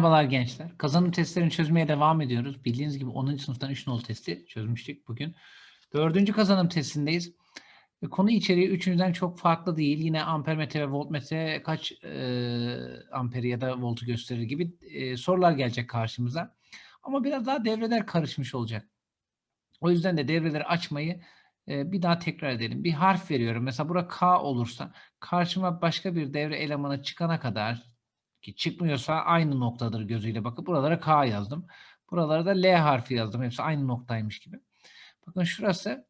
Merhabalar gençler. Kazanım testlerini çözmeye devam ediyoruz. Bildiğiniz gibi 10. sınıftan 3 nolu testi çözmüştük bugün. Dördüncü kazanım testindeyiz. E, Konu içeriği üçüncüden çok farklı değil. Yine ampermetre ve voltmetre kaç e, amperi ya da voltu gösterir gibi e, sorular gelecek karşımıza. Ama biraz daha devreler karışmış olacak. O yüzden de devreleri açmayı e, bir daha tekrar edelim. Bir harf veriyorum. Mesela burada K olursa karşıma başka bir devre elemanı çıkana kadar ki çıkmıyorsa aynı noktadır gözüyle bakıp buralara K yazdım. Buralara da L harfi yazdım. Hepsi aynı noktaymış gibi. Bakın şurası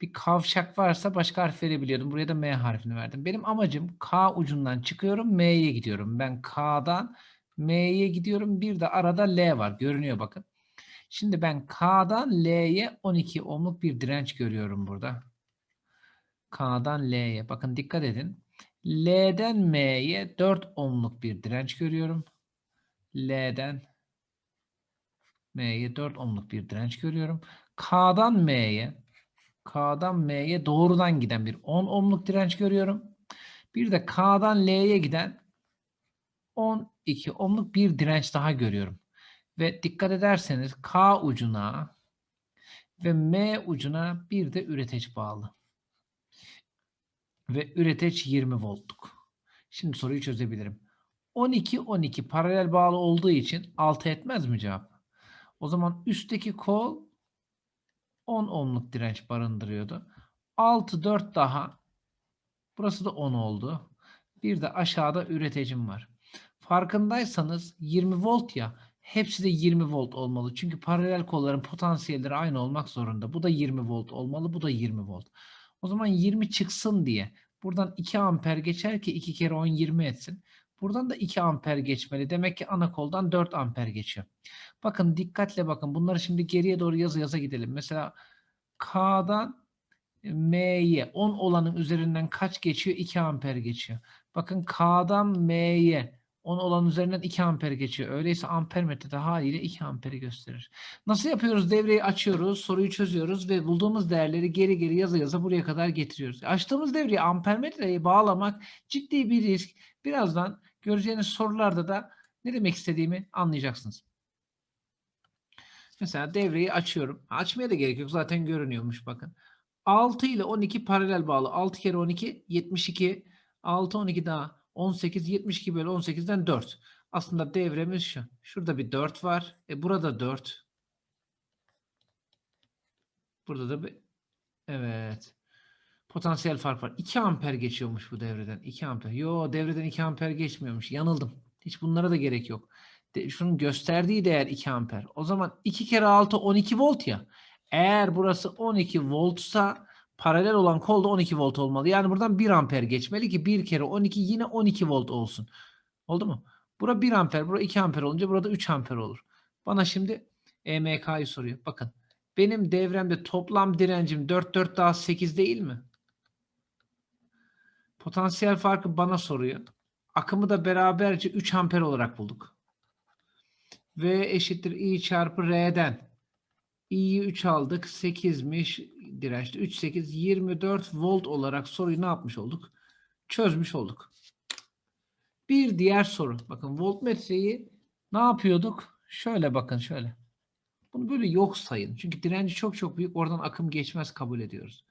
bir kavşak varsa başka harf verebiliyordum. Buraya da M harfini verdim. Benim amacım K ucundan çıkıyorum M'ye gidiyorum. Ben K'dan M'ye gidiyorum. Bir de arada L var. Görünüyor bakın. Şimdi ben K'dan L'ye 12 ohmluk bir direnç görüyorum burada. K'dan L'ye. Bakın dikkat edin. L'den M'ye 4 ohmluk bir direnç görüyorum. L'den M'ye 4 ohmluk bir direnç görüyorum. K'dan M'ye K'dan M'ye doğrudan giden bir 10 ohmluk direnç görüyorum. Bir de K'dan L'ye giden 12 ohmluk bir direnç daha görüyorum. Ve dikkat ederseniz K ucuna ve M ucuna bir de üreteç bağlı. Ve üreteç 20 voltluk. Şimdi soruyu çözebilirim. 12 12 paralel bağlı olduğu için 6 etmez mi cevap? O zaman üstteki kol 10 ohmluk direnç barındırıyordu. 6 4 daha. Burası da 10 oldu. Bir de aşağıda üreticim var. Farkındaysanız 20 volt ya hepsi de 20 volt olmalı. Çünkü paralel kolların potansiyelleri aynı olmak zorunda. Bu da 20 volt olmalı. Bu da 20 volt. O zaman 20 çıksın diye buradan 2 amper geçer ki 2 kere 10 20 etsin. Buradan da 2 amper geçmeli. Demek ki ana koldan 4 amper geçiyor. Bakın dikkatle bakın. Bunları şimdi geriye doğru yazı yaza gidelim. Mesela K'dan M'ye 10 olanın üzerinden kaç geçiyor? 2 amper geçiyor. Bakın K'dan M'ye 10 olan üzerinden 2 amper geçiyor. Öyleyse amper metrede haliyle 2 amperi gösterir. Nasıl yapıyoruz? Devreyi açıyoruz, soruyu çözüyoruz ve bulduğumuz değerleri geri geri yaza yaza buraya kadar getiriyoruz. Açtığımız devreyi amper metreye bağlamak ciddi bir risk. Birazdan göreceğiniz sorularda da ne demek istediğimi anlayacaksınız. Mesela devreyi açıyorum. Açmaya da gerek yok. Zaten görünüyormuş bakın. 6 ile 12 paralel bağlı. 6 kere 12 72. 6 12 daha 18 72 bölü 18'den 4. Aslında devremiz şu. Şurada bir 4 var. E burada 4. Burada da bir evet. Potansiyel fark var. 2 amper geçiyormuş bu devreden. 2 amper. Yo devreden 2 amper geçmiyormuş. Yanıldım. Hiç bunlara da gerek yok. De, şunun gösterdiği değer 2 amper. O zaman 2 kere 6 12 volt ya. Eğer burası 12 voltsa paralel olan kol da 12 volt olmalı. Yani buradan 1 amper geçmeli ki 1 kere 12 yine 12 volt olsun. Oldu mu? Bura 1 amper, bura 2 amper olunca burada 3 amper olur. Bana şimdi EMK'yı soruyor. Bakın benim devremde toplam direncim 4 4 daha 8 değil mi? Potansiyel farkı bana soruyor. Akımı da beraberce 3 amper olarak bulduk. V eşittir I çarpı R'den. İ'yi 3 aldık. 8'miş dirençte. 3, 8, 24 volt olarak soruyu ne yapmış olduk? Çözmüş olduk. Bir diğer soru. Bakın voltmetreyi ne yapıyorduk? Şöyle bakın şöyle. Bunu böyle yok sayın. Çünkü direnci çok çok büyük. Oradan akım geçmez kabul ediyoruz.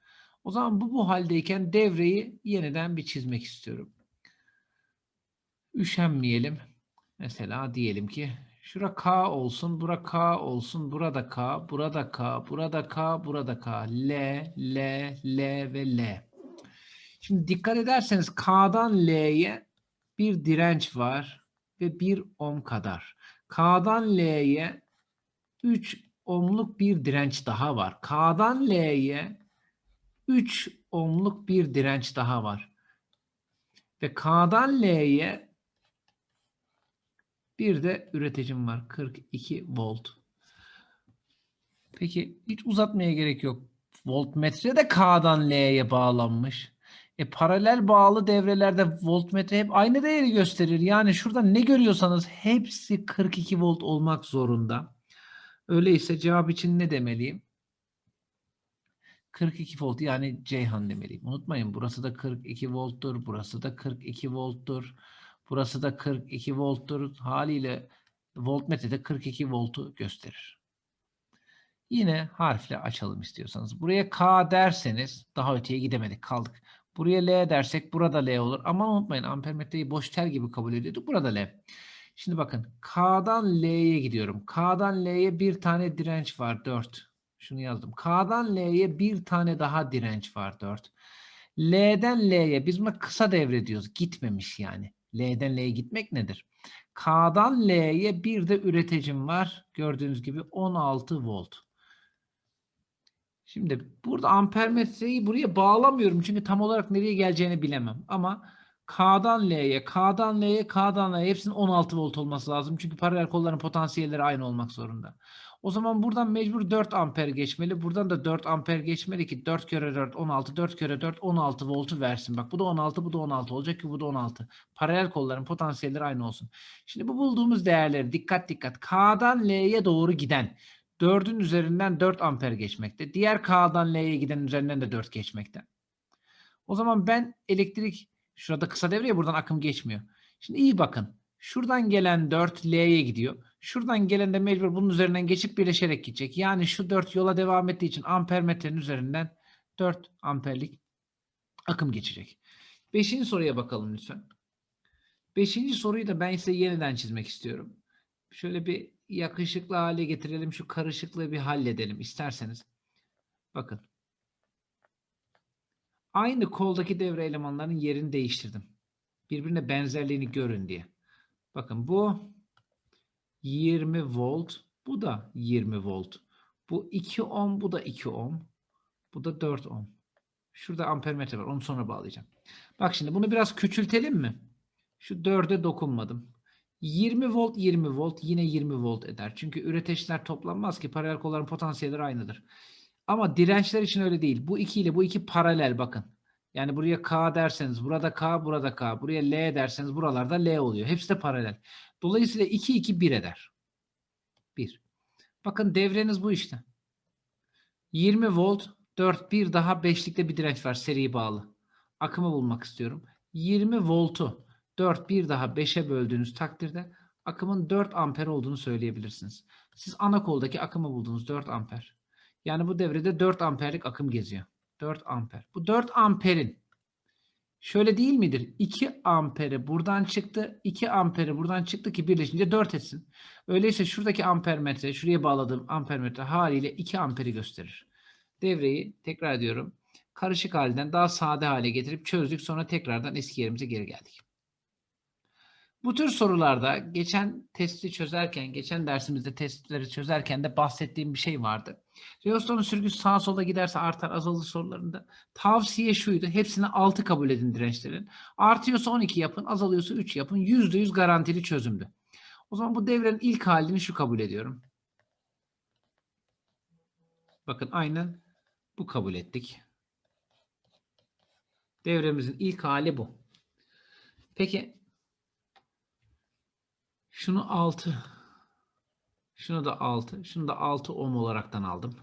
O zaman bu bu haldeyken devreyi yeniden bir çizmek istiyorum. Üşenmeyelim. Mesela diyelim ki şura K olsun, bura K olsun, burada K, burada K, burada K, burada K. L, L, L ve L. Şimdi dikkat ederseniz K'dan L'ye bir direnç var ve 1 ohm kadar. K'dan L'ye 3 ohmluk bir direnç daha var. K'dan L'ye 3 ohmluk bir direnç daha var. Ve K'dan L'ye bir de üreticim var. 42 volt. Peki hiç uzatmaya gerek yok. Voltmetre de K'dan L'ye bağlanmış. E paralel bağlı devrelerde voltmetre hep aynı değeri gösterir. Yani şurada ne görüyorsanız hepsi 42 volt olmak zorunda. Öyleyse cevap için ne demeliyim? 42 volt yani Ceyhan demeliyim. Unutmayın burası da 42 volttur. Burası da 42 volttur. Burası da 42 volttur. Haliyle voltmetrede 42 voltu gösterir. Yine harfle açalım istiyorsanız. Buraya K derseniz daha öteye gidemedik kaldık. Buraya L dersek burada L olur. Ama unutmayın ampermetreyi boş tel gibi kabul ediyorduk. Burada L. Şimdi bakın K'dan L'ye gidiyorum. K'dan L'ye bir tane direnç var 4. Şunu yazdım. K'dan L'ye bir tane daha direnç var 4. L'den L'ye biz buna kısa devre diyoruz. Gitmemiş yani. L'den L'ye gitmek nedir? K'dan L'ye bir de üreticim var. Gördüğünüz gibi 16 volt. Şimdi burada ampermetreyi buraya bağlamıyorum. Çünkü tam olarak nereye geleceğini bilemem. Ama K'dan L'ye, K'dan L'ye, K'dan L'ye hepsinin 16 volt olması lazım. Çünkü paralel kolların potansiyelleri aynı olmak zorunda. O zaman buradan mecbur 4 amper geçmeli. Buradan da 4 amper geçmeli ki 4 kere 4 16, 4 kere 4 16 voltu versin. Bak bu da 16, bu da 16 olacak ki bu da 16. Paralel kolların potansiyelleri aynı olsun. Şimdi bu bulduğumuz değerleri dikkat dikkat. K'dan L'ye doğru giden 4'ün üzerinden 4 amper geçmekte. Diğer K'dan L'ye giden üzerinden de 4 geçmekte. O zaman ben elektrik şurada kısa devreye buradan akım geçmiyor. Şimdi iyi bakın. Şuradan gelen 4 L'ye gidiyor. Şuradan gelen de mecbur bunun üzerinden geçip birleşerek gidecek. Yani şu 4 yola devam ettiği için ampermetrenin üzerinden 4 amperlik akım geçecek. Beşinci soruya bakalım lütfen. Beşinci soruyu da ben size yeniden çizmek istiyorum. Şöyle bir yakışıklı hale getirelim. Şu karışıklığı bir halledelim isterseniz. Bakın. Aynı koldaki devre elemanlarının yerini değiştirdim. Birbirine benzerliğini görün diye. Bakın bu 20 volt. Bu da 20 volt. Bu 2 ohm. Bu da 2 ohm. Bu da 4 ohm. Şurada ampermetre var. Onu sonra bağlayacağım. Bak şimdi bunu biraz küçültelim mi? Şu 4'e dokunmadım. 20 volt 20 volt yine 20 volt eder. Çünkü üreteçler toplanmaz ki paralel kolların potansiyelleri aynıdır. Ama dirençler için öyle değil. Bu iki ile bu iki paralel bakın. Yani buraya K derseniz burada K, burada K. Buraya L derseniz buralarda L oluyor. Hepsi de paralel. Dolayısıyla 2 2 1 eder. 1. Bakın devreniz bu işte. 20 volt 4 bir daha 5'likte bir direnç var seri bağlı. Akımı bulmak istiyorum. 20 voltu 4 bir daha 5'e böldüğünüz takdirde akımın 4 amper olduğunu söyleyebilirsiniz. Siz ana koldaki akımı buldunuz 4 amper. Yani bu devrede 4 amperlik akım geziyor. 4 amper. Bu 4 amperin şöyle değil midir? 2 amperi buradan çıktı. 2 amperi buradan çıktı ki birleşince 4 etsin. Öyleyse şuradaki ampermetre, şuraya bağladığım ampermetre haliyle 2 amperi gösterir. Devreyi tekrar ediyorum. Karışık halden daha sade hale getirip çözdük. Sonra tekrardan eski yerimize geri geldik. Bu tür sorularda geçen testi çözerken, geçen dersimizde testleri çözerken de bahsettiğim bir şey vardı. Rheoston'un sürgüsü sağa sola giderse artar azalır sorularında. Tavsiye şuydu. Hepsini 6 kabul edin dirençlerin. Artıyorsa 12 yapın, azalıyorsa 3 yapın. %100 garantili çözümdü. O zaman bu devrenin ilk halini şu kabul ediyorum. Bakın aynen bu kabul ettik. Devremizin ilk hali bu. Peki şunu 6. Şunu da 6. Şunu da 6 ohm olaraktan aldım.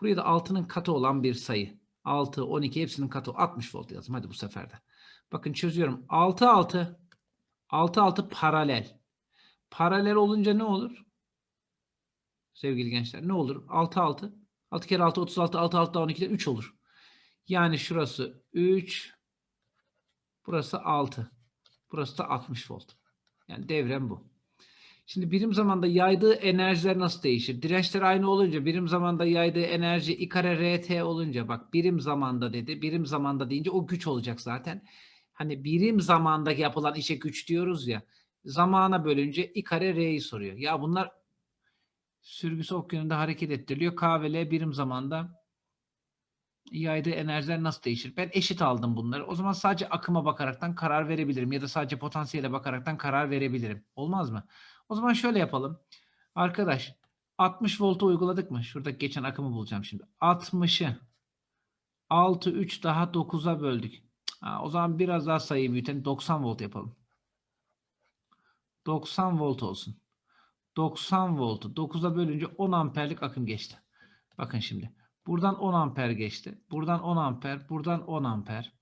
Buraya da 6'nın katı olan bir sayı. 6, 12 hepsinin katı 60 volt yazdım. Hadi bu sefer de. Bakın çözüyorum. 6, 6. 6, 6 paralel. Paralel olunca ne olur? Sevgili gençler ne olur? 6, 6. 6 kere 6, 36. 6, 6 daha 12'den 3 olur. Yani şurası 3. Burası 6. Burası da 60 volt. Yani devrem bu. Şimdi birim zamanda yaydığı enerjiler nasıl değişir? Dirençler aynı olunca birim zamanda yaydığı enerji I kare RT olunca bak birim zamanda dedi. Birim zamanda deyince o güç olacak zaten. Hani birim zamanda yapılan işe güç diyoruz ya. Zamana bölünce I kare R'yi soruyor. Ya bunlar sürgüsü ok yönünde hareket ettiriliyor. K ve L birim zamanda yaydığı enerjiler nasıl değişir? Ben eşit aldım bunları. O zaman sadece akıma bakaraktan karar verebilirim ya da sadece potansiyele bakaraktan karar verebilirim. Olmaz mı? O zaman şöyle yapalım. Arkadaş 60 voltu uyguladık mı? Şurada geçen akımı bulacağım şimdi. 60'ı 6 3 daha 9'a böldük. Ha, o zaman biraz daha sayıyı büyütelim. 90 volt yapalım. 90 volt olsun. 90 voltu 9'a bölünce 10 amperlik akım geçti. Bakın şimdi. Buradan 10 amper geçti. Buradan 10 amper. Buradan 10 amper.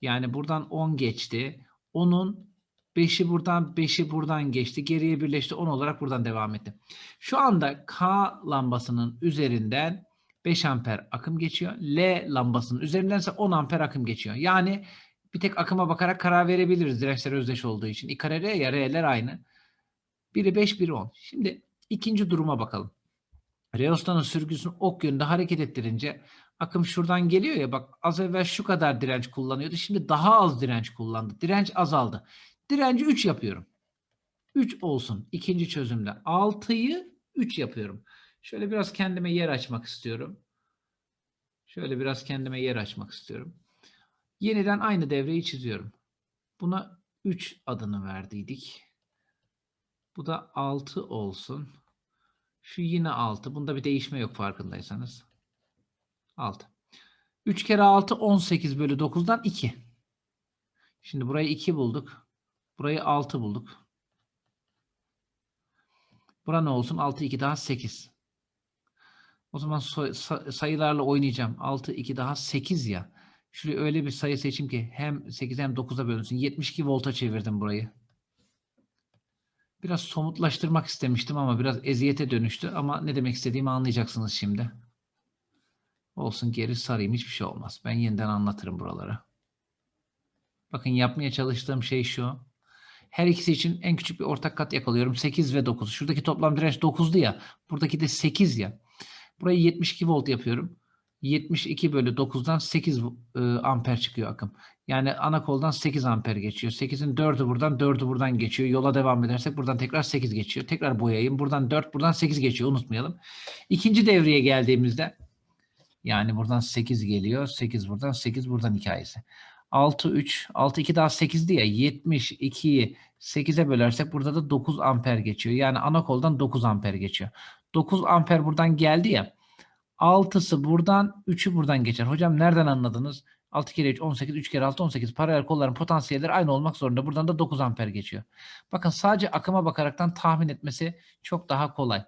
Yani buradan 10 geçti. 10'un 5'i buradan 5'i buradan geçti. Geriye birleşti 10 olarak buradan devam etti. Şu anda K lambasının üzerinden 5 amper akım geçiyor. L lambasının üzerinden ise 10 amper akım geçiyor. Yani bir tek akıma bakarak karar verebiliriz dirençler özdeş olduğu için. İ kare R ya R'ler aynı. Biri 5 biri 10. Şimdi ikinci duruma bakalım. Reostanın sürgüsünü ok yönünde hareket ettirince akım şuradan geliyor ya bak az evvel şu kadar direnç kullanıyordu. Şimdi daha az direnç kullandı. Direnç azaldı. Direnci 3 yapıyorum. 3 olsun ikinci çözümde. 6'yı 3 yapıyorum. Şöyle biraz kendime yer açmak istiyorum. Şöyle biraz kendime yer açmak istiyorum. Yeniden aynı devreyi çiziyorum. Buna 3 adını verdiydik. Bu da 6 olsun. Şu yine 6. Bunda bir değişme yok farkındaysanız. 6. 3 kere 6 18 bölü 9'dan 2. Şimdi burayı 2 bulduk. Burayı 6 bulduk. Bura ne olsun? 6 2 daha 8. O zaman sayılarla oynayacağım. 6 2 daha 8 ya. Şuraya öyle bir sayı seçeyim ki hem 8 hem 9'a bölünsün. 72 volta çevirdim burayı. Biraz somutlaştırmak istemiştim ama biraz eziyete dönüştü. Ama ne demek istediğimi anlayacaksınız şimdi. Olsun geri sarayım hiçbir şey olmaz. Ben yeniden anlatırım buraları. Bakın yapmaya çalıştığım şey şu. Her ikisi için en küçük bir ortak kat yakalıyorum. 8 ve 9. Şuradaki toplam direnç 9'du ya. Buradaki de 8 ya. Burayı 72 volt yapıyorum. 72 bölü 9'dan 8 e, amper çıkıyor akım. Yani ana koldan 8 amper geçiyor. 8'in 4'ü buradan 4'ü buradan geçiyor. Yola devam edersek buradan tekrar 8 geçiyor. Tekrar boyayayım. Buradan 4 buradan 8 geçiyor. Unutmayalım. İkinci devreye geldiğimizde yani buradan 8 geliyor. 8 buradan 8 buradan hikayesi. 6 3 6 2 daha 8'di ya 72'yi 8'e bölersek burada da 9 amper geçiyor. Yani ana koldan 9 amper geçiyor. 9 amper buradan geldi ya 6'sı buradan 3'ü buradan geçer. Hocam nereden anladınız? 6 kere 3 18 3 kere 6 18 paralel kolların potansiyelleri aynı olmak zorunda. Buradan da 9 amper geçiyor. Bakın sadece akıma bakaraktan tahmin etmesi çok daha kolay.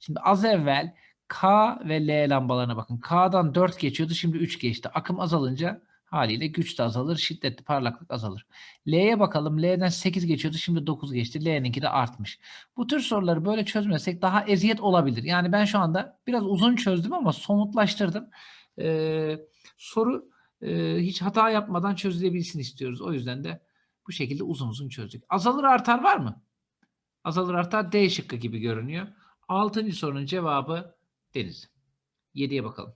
Şimdi az evvel K ve L lambalarına bakın. K'dan 4 geçiyordu şimdi 3 geçti. Akım azalınca haliyle güç de azalır, şiddetli parlaklık azalır. L'ye bakalım. L'den 8 geçiyordu şimdi 9 geçti. L'ninki de artmış. Bu tür soruları böyle çözmesek daha eziyet olabilir. Yani ben şu anda biraz uzun çözdüm ama somutlaştırdım. Ee, soru e, hiç hata yapmadan çözülebilsin istiyoruz. O yüzden de bu şekilde uzun uzun çözdük. Azalır artar var mı? Azalır artar D şıkkı gibi görünüyor. Altıncı sorunun cevabı deniz. 7'ye bakalım.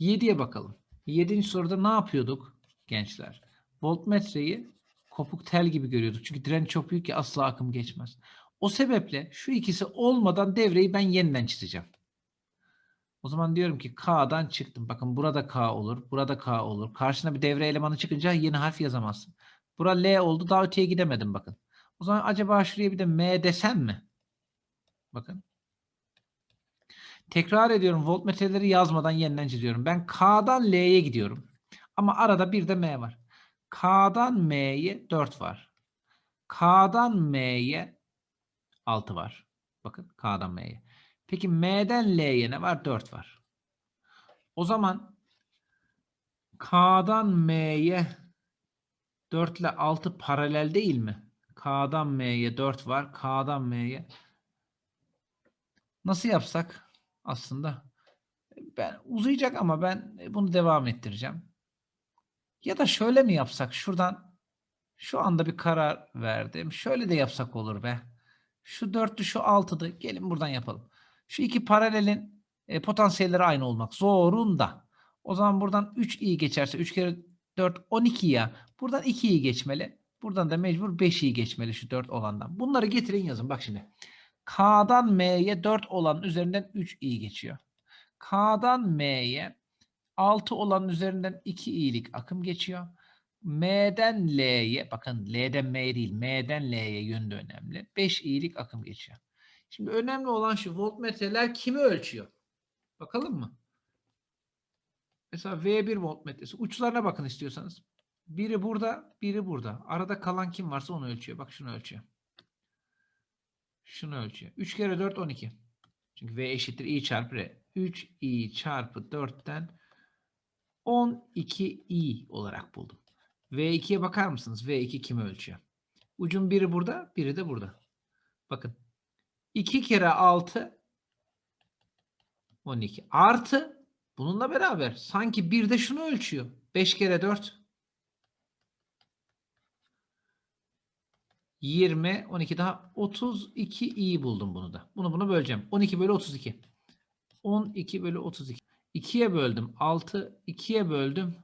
7'ye bakalım. 7. soruda ne yapıyorduk gençler? Voltmetreyi kopuk tel gibi görüyorduk. Çünkü direnç çok büyük ki asla akım geçmez. O sebeple şu ikisi olmadan devreyi ben yeniden çizeceğim. O zaman diyorum ki K'dan çıktım. Bakın burada K olur, burada K olur. Karşına bir devre elemanı çıkınca yeni harf yazamazsın. Bura L oldu. Daha öteye gidemedim bakın. O zaman acaba şuraya bir de M desem mi? Bakın. Tekrar ediyorum. Voltmetreleri yazmadan yeniden çiziyorum. Ben K'dan L'ye gidiyorum. Ama arada bir de M var. K'dan M'ye 4 var. K'dan M'ye 6 var. Bakın K'dan M'ye. Peki M'den L'ye ne var? 4 var. O zaman K'dan M'ye 4 ile 6 paralel değil mi? K'dan M'ye 4 var. K'dan M'ye nasıl yapsak? aslında ben uzayacak ama ben bunu devam ettireceğim. Ya da şöyle mi yapsak? Şuradan şu anda bir karar verdim. Şöyle de yapsak olur be. Şu dörtlü şu altıdı. Gelin buradan yapalım. Şu iki paralelin e, potansiyelleri aynı olmak zorunda. O zaman buradan 3 i geçerse 3 kere 4 12 ya. Buradan 2 i geçmeli. Buradan da mecbur 5 i geçmeli şu 4 olandan. Bunları getirin yazın. Bak şimdi. K'dan M'ye 4 olan üzerinden 3 i geçiyor. K'dan M'ye 6 olan üzerinden 2 i'lik akım geçiyor. M'den L'ye bakın L'den M değil M'den L'ye yönde önemli. 5 i'lik akım geçiyor. Şimdi önemli olan şu voltmetreler kimi ölçüyor? Bakalım mı? Mesela V1 voltmetresi. Uçlarına bakın istiyorsanız. Biri burada, biri burada. Arada kalan kim varsa onu ölçüyor. Bak şunu ölçüyor. Şunu ölçüyor. 3 kere 4 12. Çünkü V eşittir I çarpı R. 3 I çarpı 4'ten 12 I olarak buldum. V2'ye bakar mısınız? V2 kimi ölçüyor? Ucun biri burada, biri de burada. Bakın. 2 kere 6 12 artı bununla beraber sanki bir de şunu ölçüyor. 5 kere 4 20 12 daha 32 iyi buldum bunu da. Bunu bunu böleceğim. 12 bölü 32. 12 bölü 32. 2'ye böldüm 6. 2'ye böldüm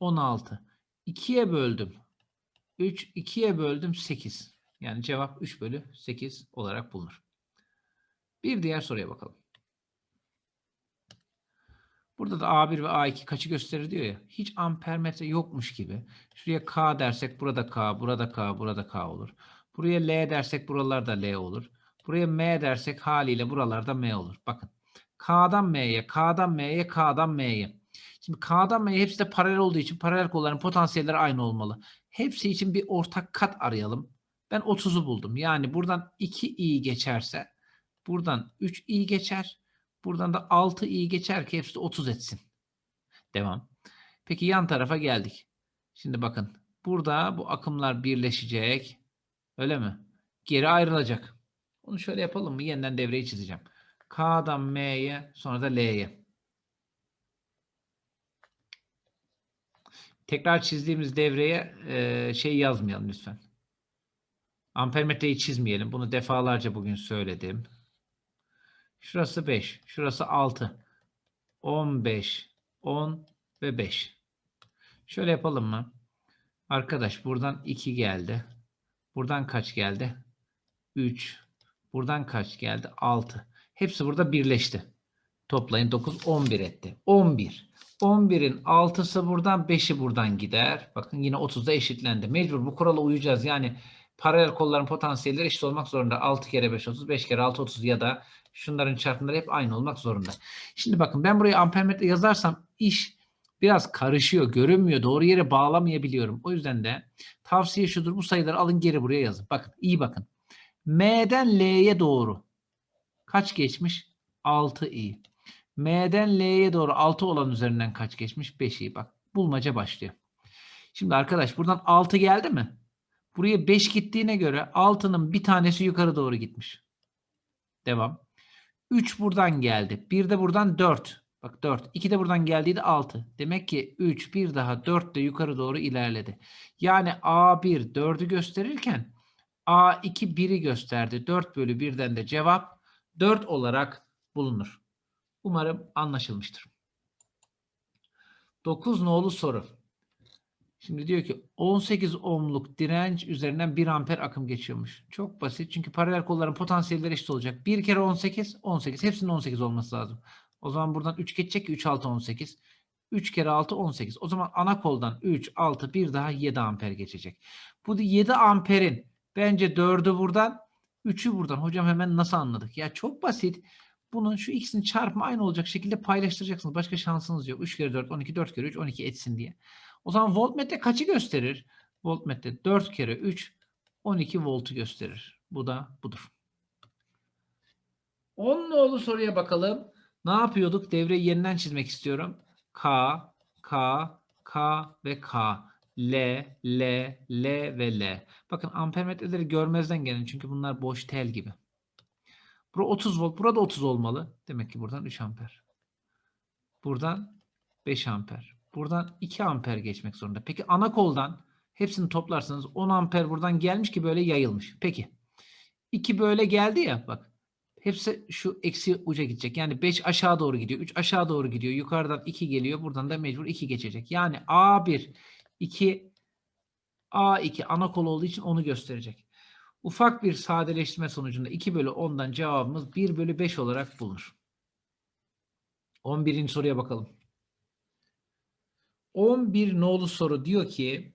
16. 2'ye böldüm 3. 2'ye böldüm 8. Yani cevap 3 bölü 8 olarak bulunur. Bir diğer soruya bakalım. Burada da A1 ve A2 kaçı gösterir diyor ya. Hiç ampermetre yokmuş gibi. Şuraya K dersek burada K, burada K, burada K olur. Buraya L dersek buralarda L olur. Buraya M dersek haliyle buralarda M olur. Bakın. K'dan M'ye, K'dan M'ye, K'dan M'ye. Şimdi K'dan M'ye hepsi de paralel olduğu için paralel kolların potansiyelleri aynı olmalı. Hepsi için bir ortak kat arayalım. Ben 30'u buldum. Yani buradan 2i geçerse buradan 3i geçer. Buradan da 6i geçer ki hepsi de 30 etsin. Devam. Peki yan tarafa geldik. Şimdi bakın. Burada bu akımlar birleşecek. Öyle mi? Geri ayrılacak. Onu şöyle yapalım mı? Yeniden devreyi çizeceğim. K'dan M'ye sonra da L'ye. Tekrar çizdiğimiz devreye e, şey yazmayalım lütfen. Ampermetreyi çizmeyelim. Bunu defalarca bugün söyledim. Şurası 5. Şurası 6. 15, 10 ve 5. Şöyle yapalım mı? Arkadaş buradan 2 geldi. Buradan kaç geldi? 3. Buradan kaç geldi? 6. Hepsi burada birleşti. Toplayın 9, 11 etti. 11. 11'in 6'sı buradan 5'i buradan gider. Bakın yine 30'da eşitlendi. Mecbur bu kurala uyacağız. Yani paralel kolların potansiyelleri eşit olmak zorunda. 6 kere 5 30, 5 kere 6 30 ya da şunların çarpımları hep aynı olmak zorunda. Şimdi bakın ben buraya ampermetre yazarsam iş biraz karışıyor, görünmüyor. Doğru yere bağlamayabiliyorum. O yüzden de tavsiye şudur. Bu sayıları alın geri buraya yazın. Bakın iyi bakın. M'den L'ye doğru kaç geçmiş? 6i. M'den L'ye doğru 6 olan üzerinden kaç geçmiş? 5i. Bak bulmaca başlıyor. Şimdi arkadaş buradan 6 geldi mi? Buraya 5 gittiğine göre 6'nın bir tanesi yukarı doğru gitmiş. Devam. 3 buradan geldi. 1 de buradan 4. Bak 4. 2 de buradan geldiydi 6. Demek ki 3 bir daha 4 de yukarı doğru ilerledi. Yani A1 4'ü gösterirken A2 1'i gösterdi. 4 bölü 1'den de cevap 4 olarak bulunur. Umarım anlaşılmıştır. 9 nolu soru. Şimdi diyor ki 18 ohmluk direnç üzerinden 1 amper akım geçiyormuş. Çok basit çünkü paralel kolların potansiyelleri eşit olacak. 1 kere 18, 18. Hepsinin 18 olması lazım. O zaman buradan 3 geçecek ki 3, 6, 18. 3 kere 6, 18. O zaman ana koldan 3, 6, bir daha 7 amper geçecek. Bu 7 amperin bence 4'ü buradan, 3'ü buradan. Hocam hemen nasıl anladık? Ya çok basit. Bunun şu ikisinin çarpımı aynı olacak şekilde paylaştıracaksınız. Başka şansınız yok. 3 kere 4, 12, 4 kere 3, 12 etsin diye. O zaman voltmetre kaçı gösterir? Voltmetre 4 kere 3 12 voltu gösterir. Bu da budur. 10 nolu soruya bakalım. Ne yapıyorduk? Devreyi yeniden çizmek istiyorum. K, K, K ve K. L, L, L ve L. Bakın ampermetreleri görmezden gelin. Çünkü bunlar boş tel gibi. Burada 30 volt. Burada 30 olmalı. Demek ki buradan 3 amper. Buradan 5 amper. Buradan 2 amper geçmek zorunda. Peki ana koldan hepsini toplarsanız 10 amper buradan gelmiş ki böyle yayılmış. Peki. 2 böyle geldi ya bak. Hepsi şu eksi uca gidecek. Yani 5 aşağı doğru gidiyor. 3 aşağı doğru gidiyor. Yukarıdan 2 geliyor. Buradan da mecbur 2 geçecek. Yani A1 2 A2 ana kol olduğu için onu gösterecek. Ufak bir sadeleştirme sonucunda 2 bölü 10'dan cevabımız 1 bölü 5 olarak bulunur. 11. soruya bakalım. 11 nolu soru diyor ki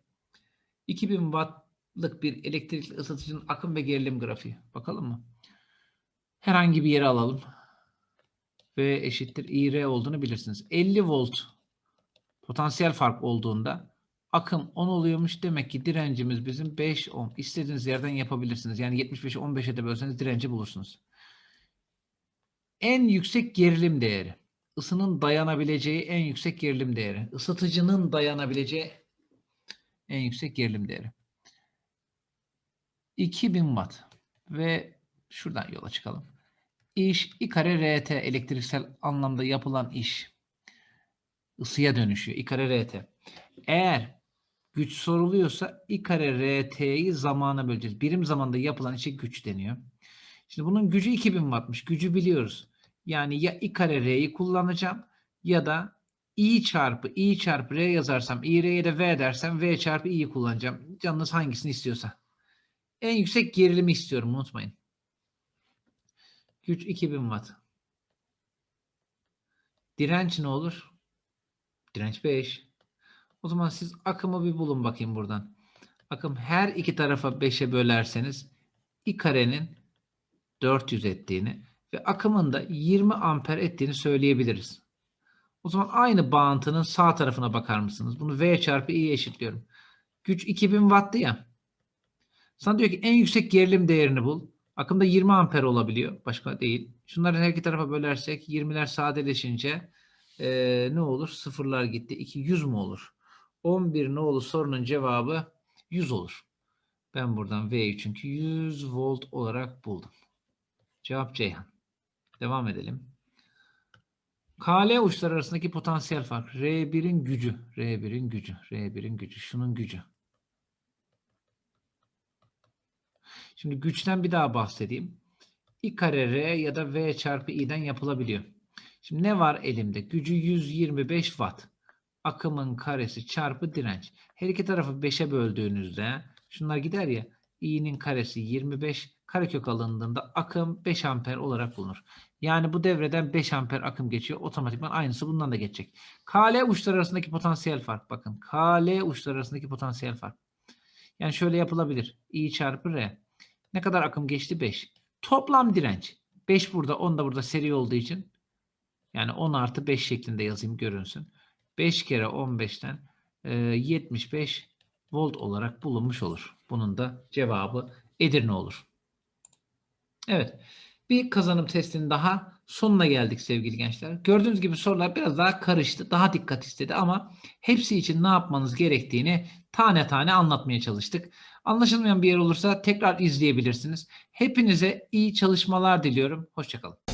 2000 wattlık bir elektrikli ısıtıcının akım ve gerilim grafiği. Bakalım mı? Herhangi bir yere alalım. V eşittir IR olduğunu bilirsiniz. 50 volt potansiyel fark olduğunda akım 10 oluyormuş. Demek ki direncimiz bizim 5 ohm. İstediğiniz yerden yapabilirsiniz. Yani 75'i 15'e de bölseniz direnci bulursunuz. En yüksek gerilim değeri. Isının dayanabileceği en yüksek gerilim değeri. Isıtıcının dayanabileceği En yüksek gerilim değeri. 2000 watt ve şuradan yola çıkalım. İş I kare RT elektriksel anlamda yapılan iş. Isıya dönüşüyor. I kare RT. Eğer güç soruluyorsa I kare RT'yi zamana böleceğiz. Birim zamanda yapılan işe güç deniyor. Şimdi bunun gücü 2000 wattmış. Gücü biliyoruz. Yani ya I kare R'yi kullanacağım ya da I çarpı I çarpı R yazarsam I R'ye de V dersem V çarpı I'yi kullanacağım. Canınız hangisini istiyorsa. En yüksek gerilimi istiyorum unutmayın. Güç 2000 watt. Direnç ne olur? Direnç 5. O zaman siz akımı bir bulun bakayım buradan. Akım her iki tarafa 5'e bölerseniz I karenin 400 ettiğini ve akımın da 20 amper ettiğini söyleyebiliriz. O zaman aynı bağıntının sağ tarafına bakar mısınız? Bunu V çarpı I eşitliyorum. Güç 2000 watt'tı ya. Sana diyor ki en yüksek gerilim değerini bul. Akımda 20 amper olabiliyor. Başka değil. Şunları her iki tarafa bölersek 20'ler sadeleşince eee, ne olur? Sıfırlar gitti. 2 100 mu olur? 11 ne olur sorunun cevabı 100 olur. Ben buradan V'yi çünkü 100 volt olarak buldum. Cevap Ceyhan. Devam edelim. KL uçları arasındaki potansiyel fark. R1'in gücü. R1'in gücü. R1'in gücü. Şunun gücü. Şimdi güçten bir daha bahsedeyim. I kare R ya da V çarpı I'den yapılabiliyor. Şimdi ne var elimde? Gücü 125 watt. Akımın karesi çarpı direnç. Her iki tarafı 5'e böldüğünüzde şunlar gider ya. İ'nin karesi 25. Karekök alındığında akım 5 amper olarak bulunur. Yani bu devreden 5 amper akım geçiyor. Otomatikman aynısı bundan da geçecek. KL uçları arasındaki potansiyel fark. Bakın KL uçları arasındaki potansiyel fark. Yani şöyle yapılabilir. I çarpı R. Ne kadar akım geçti? 5. Toplam direnç. 5 burada 10 da burada seri olduğu için yani 10 artı 5 şeklinde yazayım görünsün. 5 kere 15'ten e, 75 volt olarak bulunmuş olur. Bunun da cevabı Edirne olur. Evet. Bir kazanım testinin daha sonuna geldik sevgili gençler. Gördüğünüz gibi sorular biraz daha karıştı. Daha dikkat istedi ama hepsi için ne yapmanız gerektiğini tane tane anlatmaya çalıştık. Anlaşılmayan bir yer olursa tekrar izleyebilirsiniz. Hepinize iyi çalışmalar diliyorum. Hoşçakalın.